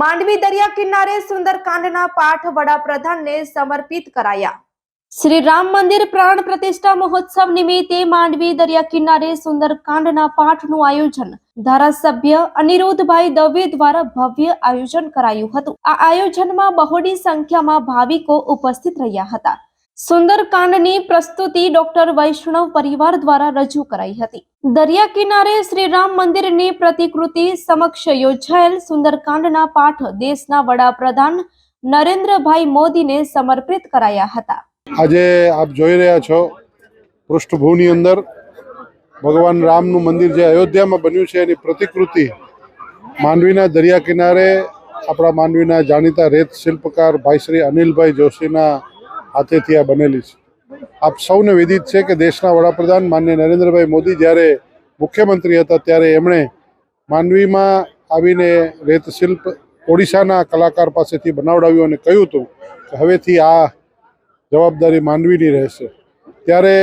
માંડવી દરિયા કિનારે સુંદરકાંડના પાઠ વડાપ્રધાનને સમર્પિત કરાયા. શ્રી રામ મંદિર પ્રાણ પ્રતિષ્ઠા મહોત્સવ નિમિત્તે માંડવી દરિયા કિનારે સુંદરકાંડના પાઠનું આયોજન ધારાસભ્ય અનિરુદ્ધભાઈ દવે દ્વારા ભવ્ય આયોજન કરાયું હતું. આ આયોજનમાં બહોળી સંખ્યામાં ભાવિકો ઉપસ્થિત રહ્યા હતા. સુંદરકાંડની પ્રસ્તુતિ ડોક્ટર વૈષ્ણવ પરિવાર દ્વારા રજૂ કરાઈ હતી. દરિયા કિનારે શ્રી રામ મંદિરની પ્રતિકૃતિ સમક્ષ યોજાયેલ સુંદરકાંડના પાઠ દેશના વડાપ્રધાન નરેન્દ્રભાઈ મોદીને સમર્પિત કરાયા હતા. આજે આપ જોઈ રહ્યા છો પૃષ્ઠભૂમિની અંદર ભગવાન રામનું મંદિર જે અયોધ્યામાં બન્યું છે, એની પ્રતિકૃતિ માંડવીના દરિયા કિનારે આપણા માંડવીના જાણીતા રેત શિલ્પકાર ભાઈ શ્રી અનિલભાઈ જોશીના હાથેથી આ બનેલી છે. આપ સૌને વિદિત છે કે દેશના વડાપ્રધાન માન્ય નરેન્દ્રભાઈ મોદી જ્યારે મુખ્યમંત્રી હતા ત્યારે એમણે માંડવીમાં આવીને રેત શિલ્પ ઓડિશાના કલાકાર પાસેથી બનાવડાવ્યું અને કહ્યું હતું કે હવેથી આ જવાબદારી માંડવીની રહેશે. ત્યારે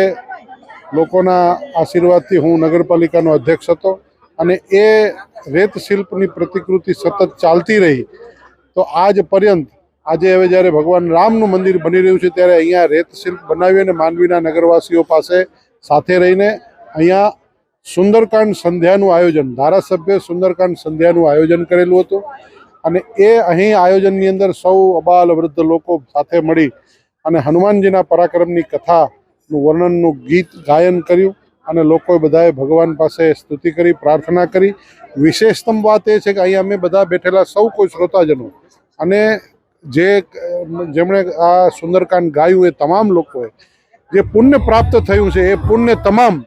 લોકોના આશીર્વાદથી હું નગરપાલિકાનો અધ્યક્ષ હતો અને એ રેત શિલ્પની પ્રતિકૃતિ સતત ચાલતી રહી. તો આજ પર્યંત આજે હવે જ્યારે ભગવાન રામનું મંદિર બની રહ્યું છે, ત્યારે અહીંયા રેત શિલ્પ બનાવી અને માંડવીના નગરવાસીઓ પાસે સાથે રહીને અહીંયા સુંદરકાંડ સંધ્યાનું આયોજન, ધારાસભ્ય સુંદરકાંડ સંધ્યાનું આયોજન કરેલું હતું. અને એ અહીં આયોજનની અંદર સૌ અબાલ વૃદ્ધ લોકો સાથે મળી અને હનુમાનજીના પરાક્રમની કથાનું વર્ણનનું ગીત ગાયન કર્યું અને લોકોએ બધાએ ભગવાન પાસે સ્તુતિ કરી, પ્રાર્થના કરી. વિશેષતમ વાત એ છે કે અહીંયા અમે બધા બેઠેલા સૌ કોઈ શ્રોતાજનો અને જે, જેમણે આ સુંદરકાંડ ગાયું એ તમામ લોકોએ, જે પુણ્ય પ્રાપ્ત થયું છે, એ પુણ્ય તમામ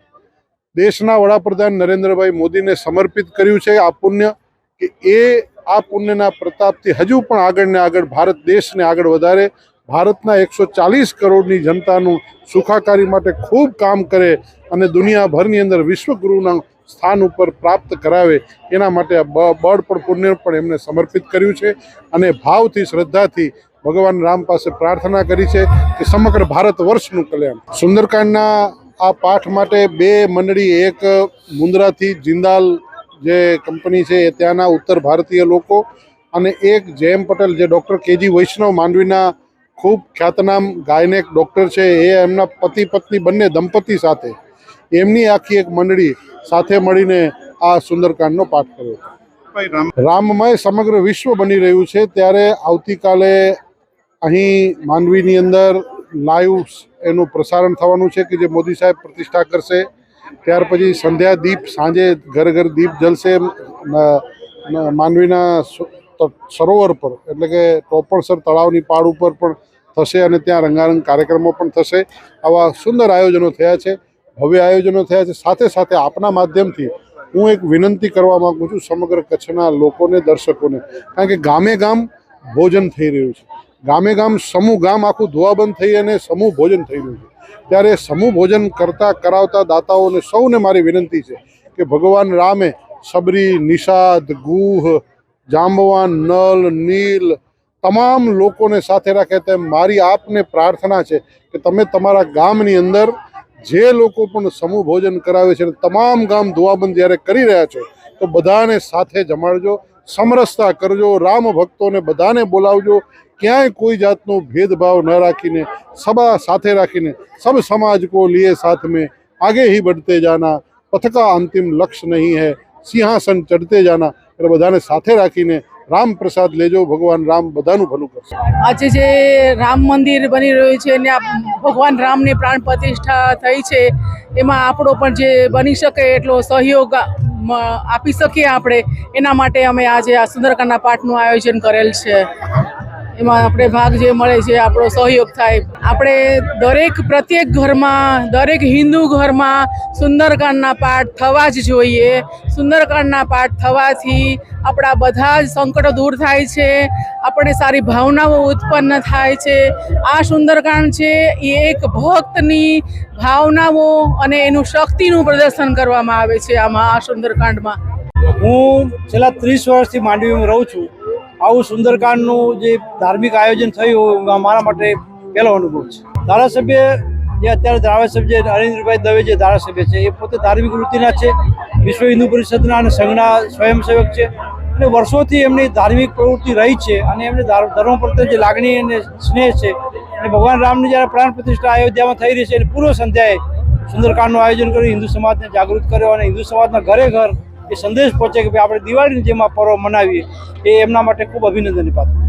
દેશના વડાપ્રધાન નરેન્દ્રભાઈ મોદીને સમર્પિત કર્યું છે. આ પુણ્ય કે એ, આ પુણ્યના પ્રતાપથી હજુ પણ આગળ ને આગળ ભારત દેશને આગળ વધારે. ભારતના એકસો ચાલીસ કરોડની જનતાનું સુખાકારી માટે ખૂબ કામ કરે અને દુનિયાભરની અંદર વિશ્વગુરુના સ્થાન ઉપર પ્રાપ્ત કરાવે એના માટે આ બળ પણ પુણ્ય પણ એમને સમર્પિત કર્યું છે અને ભાવથી, શ્રદ્ધાથી ભગવાન રામ પાસે પ્રાર્થના કરી છે કે સમગ્ર ભારત વર્ષનું કલ્યાણ. સુંદરકાંડના આ પાઠ માટે બે મંડળી, એક મુન્દ્રાથી જિંદાલ જે કંપની છે એ ત્યાંના ઉત્તર ભારતીય લોકો અને એક જયમ પટેલ જે ડૉક્ટર કેજી વૈષ્ણવ માંડવીના ખૂબ ખ્યાતનામ ગાયનેક ડૉક્ટર છે એ એમના પતિ પત્ની બંને દંપતી સાથે એમની આખી એક મંડળી સાથે મળીને આ સુંદરકાંડનો પાઠ કર્યો. રામમય સમગ્ર વિશ્વ બની રહ્યું છે. ત્યારે આવતીકાલે અહીં માનવીની અંદર લાઈવ એનું પ્રસારણ થવાનું છે કે જે મોદી સાહેબ પ્રતિષ્ઠા કરશે. ત્યાર પછી સંધ્યા દીપ સાંજે ઘર ઘર દીપ જલશે. ન- ન- માંડવીના સ- ત- સરોવર પર એટલે કે ટોપણસર તળાવની પાડ ઉપર પણ થશે અને ત્યાં રંગારંગ કાર્યક્રમો પણ થશે. આવા સુંદર આયોજનો થયા છે. ભવ્ય આયોજનો થયા છે. સાથે સાથે આપના માધ્યમથી હું એક વિનંતી કરવા માગું છું સમગ્ર કચ્છના લોકોને, દર્શકોને. કારણ કે ગામે ગામ ભોજન થઈ રહ્યું છે. ગામે ગામ, સમૂહ ગામ આખું ધોવાબંધ થઈ અને સમૂહ ભોજન થઈ રહ્યું છે. ત્યારે સમૂહ ભોજન કરતા કરાવતા દાતાઓને સૌને મારી વિનંતી છે કે ભગવાન રામે સબરી, નિષાદ, ગુહ, જાંબવાન, નલ, નીલ તમામ લોકોને સાથે રાખે તેમ મારી આપને પ્રાર્થના છે કે તમે તમારા ગામની અંદર જે લોકો પણ સમૂહ ભોજન કરાવે છે તમામ ગામ દુઆબંધ જ્યારે કરી રહ્યા છો, તો બધાને સાથે જમાડજો, સમરસતા કરજો, રામ ભક્તોને બધાને બોલાવજો, ક્યાંય કોઈ જાતનો ભેદભાવ ન રાખીને, સભા સાથે રાખીને, સબ સમાજ કો લીએ સાથ મેં, આગે હી બઢતે જાના, પથકા અંતિમ લક્ષ્ય નહીં હૈ, સિંહાસન ચઢતે જાના, એટલે બધાને સાથે રાખીને રામ પ્રસાદ લેજો, ભગવાન રામ બધાનું ભલું કરશે. આજે જે રામ મંદિર બની રહ્યું છે અને ભગવાન રામની પ્રાણ પ્રતિષ્ઠા થઈ છે, એમાં આપણો પણ જે બની શકે એટલો સહયોગ આપી શકીએ આપણે. એના માટે અમે આજે આ સુંદરકાંડના પાઠનું આયોજન કરેલ છે. એમાં આપણે ભાગ જે મળે છે, આપણો સહયોગ થાય. આપણે દરેક પ્રત્યેક ઘરમાં, દરેક હિન્દુ ઘરમાં સુંદરકાંડના પાઠ થવા જ જોઈએ. સુંદરકાંડના પાઠ થવાથી આપણા બધા જ સંકટો દૂર થાય છે, આપણે સારી ભાવનાઓ ઉત્પન્ન થાય છે. આ સુંદરકાંડ છે, એ એક ભક્તની ભાવનાઓ અને એનું શક્તિનું પ્રદર્શન કરવામાં આવે છે આમાં આ સુંદરકાંડમાં. હું છેલ્લા ત્રીસ વર્ષથી માંડવીમાં રહું છું. આવું સુંદરકાંડનું જે ધાર્મિક આયોજન થયું મારા માટે પહેલો અનુભવ છે. ધારાસભ્ય જે અત્યારે ધારાસભ્ય નરેન્દ્રભાઈ દવે જે ધારાસભ્ય છે, એ પોતે ધાર્મિક વૃત્તિના છે, વિશ્વ હિન્દુ પરિષદના અને સંઘના સ્વયંસેવક છે અને વર્ષોથી એમની ધાર્મિક પ્રવૃત્તિ રહી છે અને એમને ધર્મ પ્રત્યે જે લાગણી અને સ્નેહ છે અને ભગવાન રામની જ્યારે પ્રાણ પ્રતિષ્ઠા અયોધ્યામાં થઈ રહી છે અને પૂર્વ સંધ્યાએ સુંદરકાંડનું આયોજન કર્યું હિન્દુ સમાજને જાગૃત કર્યો અને હિન્દુ સમાજના ઘરે ઘર એ સંદેશ પહોંચે કે ભાઈ આપણે દિવાળીની જેમાં પર્વ મનાવીએ, એ એમના માટે ખૂબ અભિનંદનની પાત્ર.